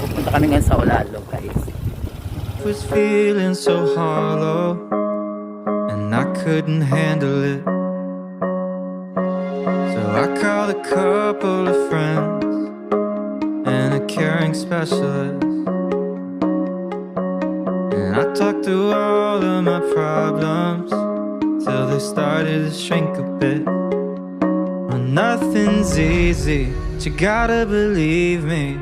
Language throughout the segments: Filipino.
Pupunta kami ngayon sa Olalo guys. was feeling so hollow and I couldn't handle it. So I called a couple of friends and a caring specialist. And I talked through all of my problems till they started to shrink a bit. Nothing's easy, but you gotta believe me.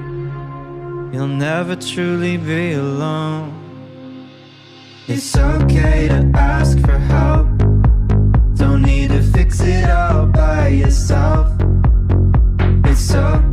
You'll never truly be alone. It's okay to ask for help. Don't need to fix it all by yourself. It's okay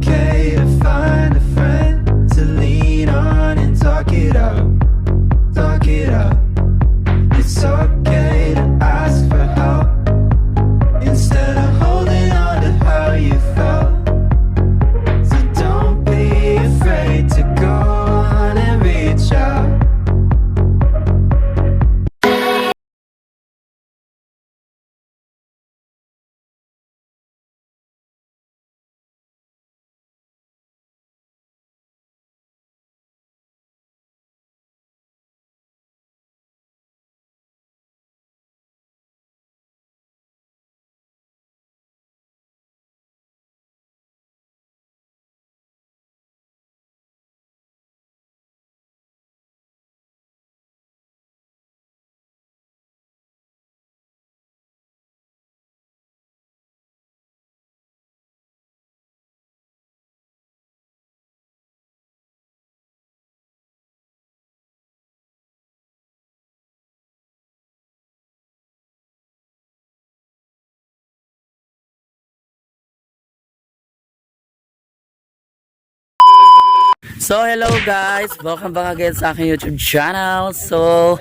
So hello guys! Welcome back again sa aking YouTube channel. So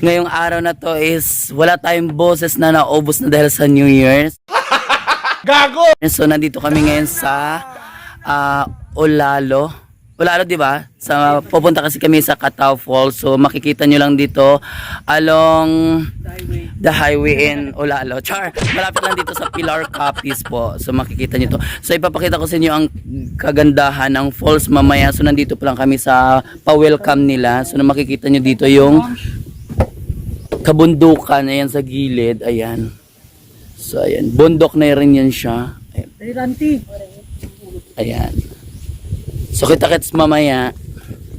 ngayong araw na to is wala tayong boses na naubos na dahil sa New Year's. Gago! So nandito kami ngayon sa ah, Olalo. Olalo, di ba? Sa pupunta kasi kami sa Catao Falls. So makikita nyo lang dito along the highway in Olalo. Char, malapit lang dito sa Pilar Copies po. So makikita nyo to. So ipapakita ko sa inyo ang kagandahan ng falls mamaya. So nandito pa lang kami sa pa-welcome nila. So na makikita nyo dito yung kabundukan. Ayan sa gilid. Ayan. So ayan. Bundok na rin yan siya. Ayan. Ayan. So kita-kits mamaya.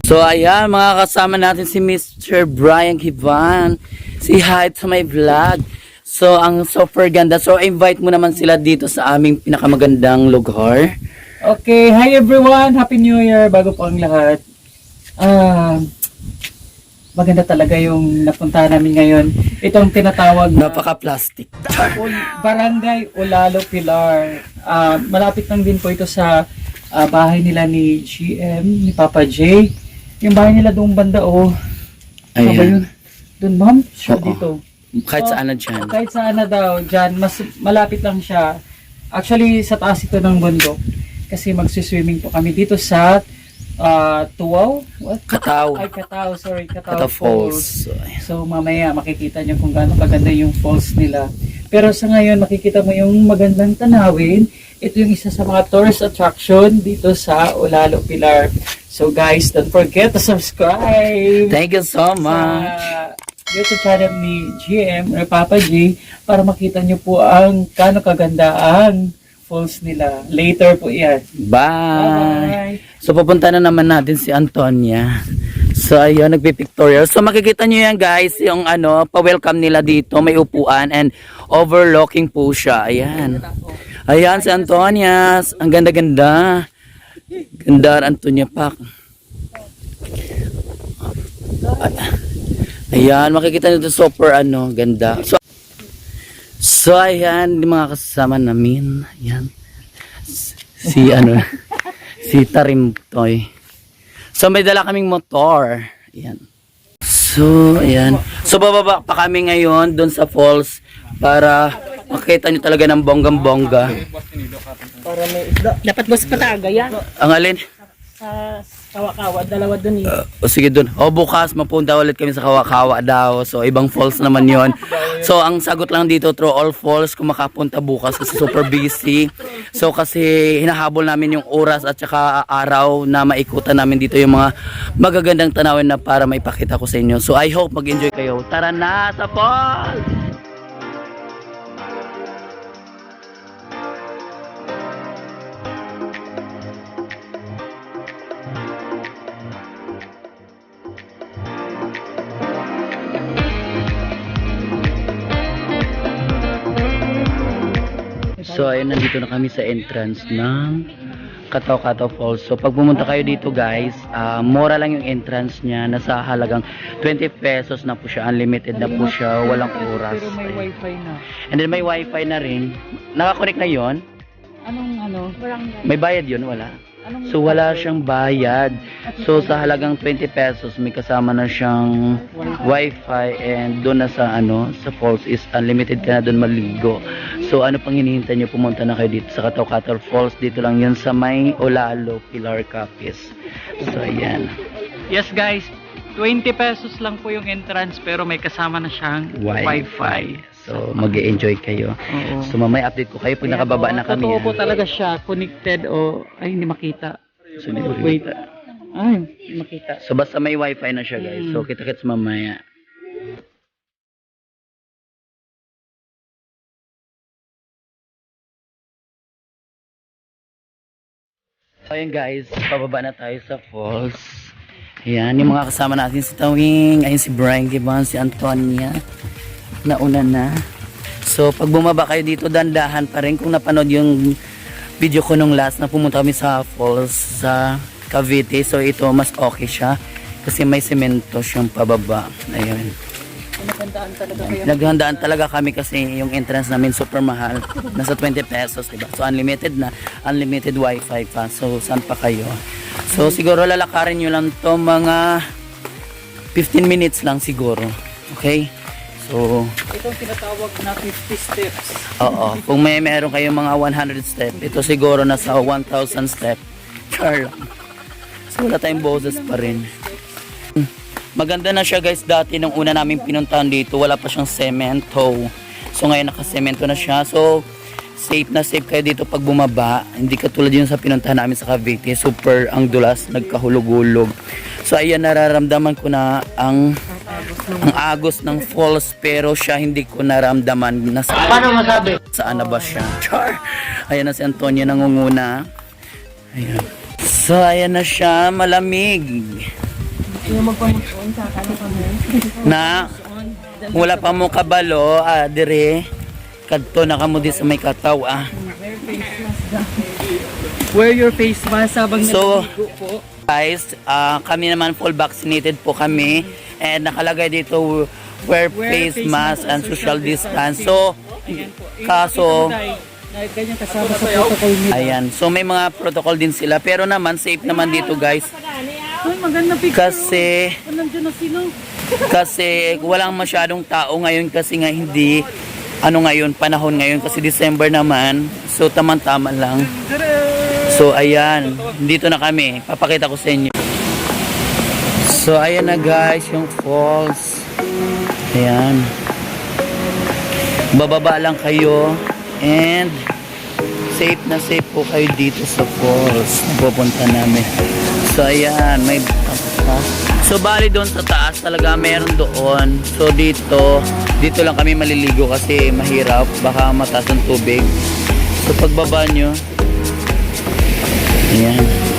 So ayan, mga kasama natin si Mr. Brian Kivan. Si hi to my vlog. So ang super ganda. So invite mo naman sila dito sa aming pinakamagandang lugar. Okay, hi everyone! Happy New Year! Bago po ang lahat. Ah, maganda talaga yung napuntahan namin ngayon. Itong tinatawag na Napaka-plastic. Barangay Ulalo Pilar. Ah, malapit lang din po ito sa ah, bahay nila ni GM, ni Papa J. Yung bahay nila doong banda, oh. Ano ba Ayan. yun? Doon, ma'am? Siya Oo. dito. Kahit saan na dyan. Kahit saan na daw, dyan, mas malapit lang siya. Actually, sa taas ito ng bundok. Kasi magsiswimming po kami dito sa uh, Tuwaw? What? Kataw. Ay, Kataw, sorry, Kataw, Kataw Falls. Falls. So. So, mamaya makikita nyo kung gaano kaganda yung falls nila. Pero sa ngayon, makikita mo yung magandang tanawin. Ito yung isa sa mga tourist attraction dito sa Olalo Pilar. So guys, don't forget to subscribe Thank you so much. sa YouTube channel ni GM or Papa G para makita nyo po ang kano kaganda ang falls nila. Later po yan. Bye. So pupunta na naman natin si Antonia. So ayun, nagpipictorial. So makikita nyo yan guys, yung ano, pa-welcome nila dito. May upuan and overlooking po siya. Ayan. Ayan si Antonia. Ang ganda-ganda. Ganda Antonia Pak. Ayan, makikita nyo ito super ano, ganda. So, so ayan, mga kasama namin. Ayan. Si ano, si Tarimtoy. So may dala kaming motor. Ayan. So, ayan. So bababa pa kami ngayon doon sa falls para makita nyo talaga ng bonggang-bongga. Dapat boss pataga yan. Ang alin? sa kawa-kawa, dalawa dun eh. O sige dun. O bukas mapunta ulit kami sa Kawakawa daw. So ibang falls naman yon. So ang sagot lang dito through all falls kung makapunta bukas kasi super busy. So kasi hinahabol namin yung oras at saka araw na maikutan namin dito yung mga magagandang tanawin na para maipakita ko sa inyo. So I hope mag-enjoy kayo. Tara na sa falls! Ayun, nandito na kami sa entrance ng Kataw-Kataw Falls. So pag pumunta kayo dito guys, ah, mura lang yung entrance niya. Nasa halagang 20 pesos na po siya. Unlimited na po siya. Walang oras. Pero may wifi na. And then may wifi na rin. Nakakonect na yon Ano? May bayad yon Wala. Anong So wala siyang bayad. So sa halagang 20 pesos may kasama na siyang wifi and doon na sa ano sa falls is unlimited ka na doon maligo. So ano pang hinihintay niyo pumunta na kayo dito sa Kataw-Kataw Falls dito lang yun sa may Olalo Pilar Capiz. So ayan. Yes guys, 20 pesos lang po yung entrance pero may kasama na siyang Wi-Fi. So mag enjoy kayo. Oo. So mamaya update ko kayo pag nakababa na kami. Totoo po talaga siya, connected o ay hindi makita. So, hindi ko Wait. Ay, hindi makita. So basta may wifi na siya guys. So kita-kits mamaya. So ayun guys, pababa na tayo sa falls. Ayan, yung mga kasama natin si Tawing, ayun si Brian Gibbon, si Antonia. Nauna na. So pag bumaba kayo dito, dandahan pa rin kung napanood yung video ko nung last na pumunta kami sa falls sa Cavite. So ito mas okay siya kasi may semento siyang pababa. Ayun. Pinagandaan talaga kayo. Naghandaan talaga kami kasi yung entrance namin super mahal. Nasa 20 pesos, diba? So unlimited na, unlimited wifi pa. So saan pa kayo? So siguro lalakarin nyo lang to mga 15 minutes lang siguro. Okay? So, Itong tinatawag na 50 steps. oo. Kung may meron kayong mga 100 step, ito siguro nasa 1,000 step. Char lang. So wala tayong boses pa rin. Maganda na siya guys dati nung una namin pinuntahan dito wala pa siyang semento so ngayon nakasemento na siya so safe na safe kayo dito pag bumaba hindi katulad yun sa pinuntahan namin sa Cavite super ang dulas nagkahulog-hulog so ayan nararamdaman ko na ang ang agos ng falls pero siya hindi ko naramdaman na sa, paano masabi? Saan na ba siya? Char! Ayan na si Antonio nangunguna. Ayan. So ayan na siya malamig. Na wala pa mo kabalo ah, dire. Kadto na kamo di sa may kataw ah. Wear your face mask habang So, naliligo po. Guys ah, kami naman full vaccinated po kami. And nakalagay dito wear face mask and social distance. so kaso Na ganyan kasama sa protocol nila. ayan. So may mga protocol din sila. Pero naman safe naman dito guys. Uy, maganda picture. kasi Oh, kasi walang masyadong tao ngayon kasi nga hindi ano ngayon panahon ngayon kasi December naman. So tamang-tama lang so ayan. Dito na kami. Papakita ko sa inyo. So ayan na guys yung falls. Ayan. Bababa lang kayo. And safe na safe po kayo dito sa falls. Pupunta namin. So ayan. May so bali doon sa taas talaga meron doon. So dito dito lang kami maliligo kasi mahirap. Baka mataas ang tubig. So pagbaba nyo ayan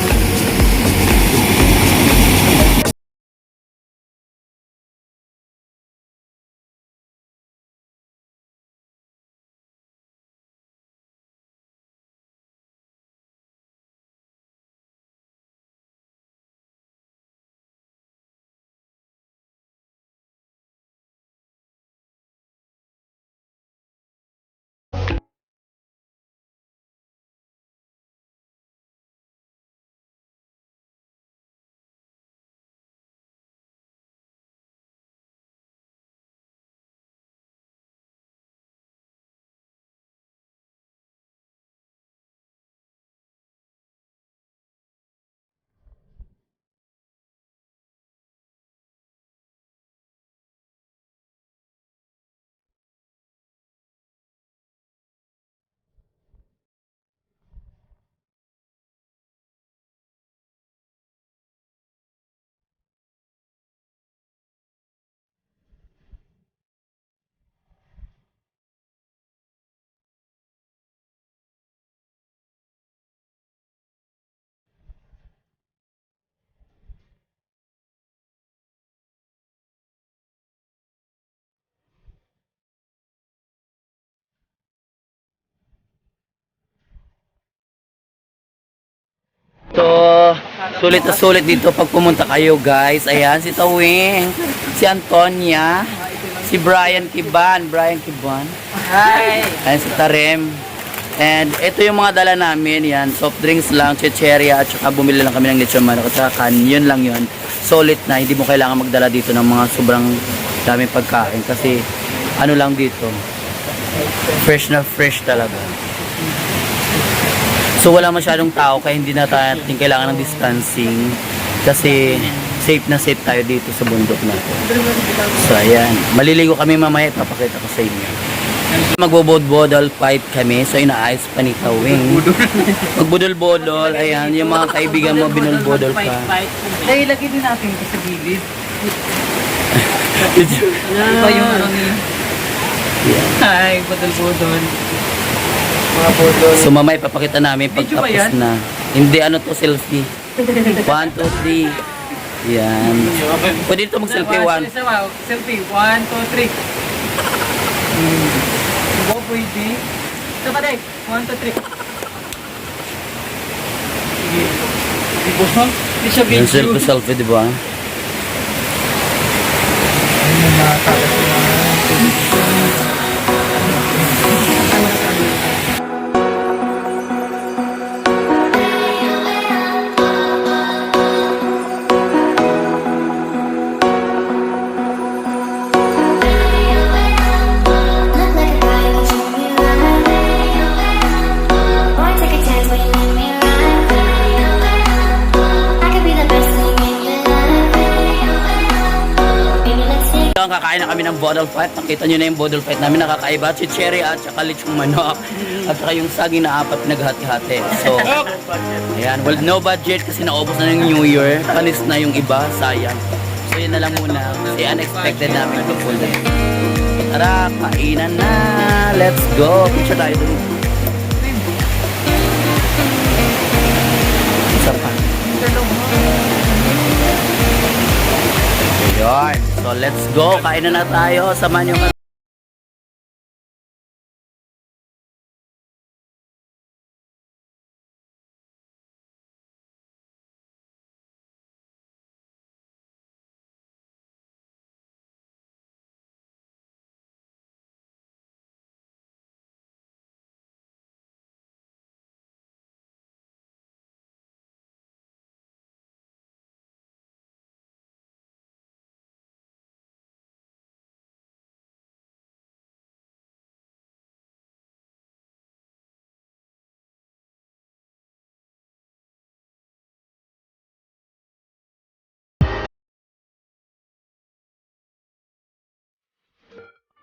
So, sulit na sulit dito pag pumunta kayo guys. Ayan, si Tawing, si Antonia, si Brian Kiban, Brian Kiban. Hi! Ayan si Tarem. And ito yung mga dala namin, yan, soft drinks lang, chicheria, at saka bumili lang kami ng lechon manok, at saka kan, yun lang yun. Solid na, hindi mo kailangan magdala dito ng mga sobrang daming pagkain kasi ano lang dito, fresh na fresh talaga. So wala masyadong tao kaya hindi na natin kailangan ng distancing kasi safe na safe tayo dito sa bundok natin. So ayan, maliligo kami mamaya, papakita ko sa inyo. Magbobodbodol fight kami, so inaayos pa ni Tawing. Magbudol-bodol, ayan, yung mga kaibigan mo binulbodol pa. Dahil lagi din natin sa gilid. Iba yung ano ni... Hi, budol-budol. Mga budol. So mamaya papakita namin pag Video ba tapos yan? na. Hindi ano to selfie. One, two, three. Yan. Pwede dito mag-selfie one. Selfie. One, two, three. Hmm. Diba pwede? Ito pa din. One, two, three. Sige. Diba ha? Hindi siya video. selfie selfie, di ba? Look bottle fight. Nakita nyo na yung bottle fight namin. Nakakaiba. Chicherry at saka lechong manok. At saka yung saging na apat naghati-hati. So, ayan. Well, no budget kasi naubos na yung New Year. Panis na yung iba. Sayang. So, yun na lang muna. Kasi unexpected namin ito full day. Tara, kainan na. Let's go. Picture tayo dun. Isa pa. Ayun. So, let's go. Kain na na tayo. Samahan nyo kami.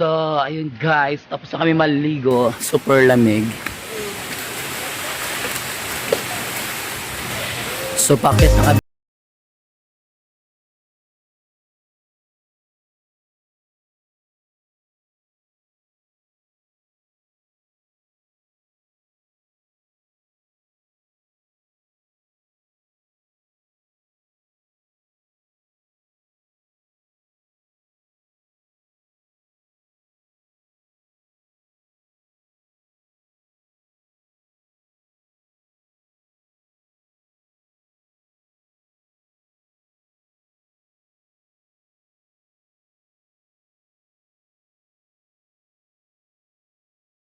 So, ayun guys, tapos na kami maligo. Super lamig. So, pakit na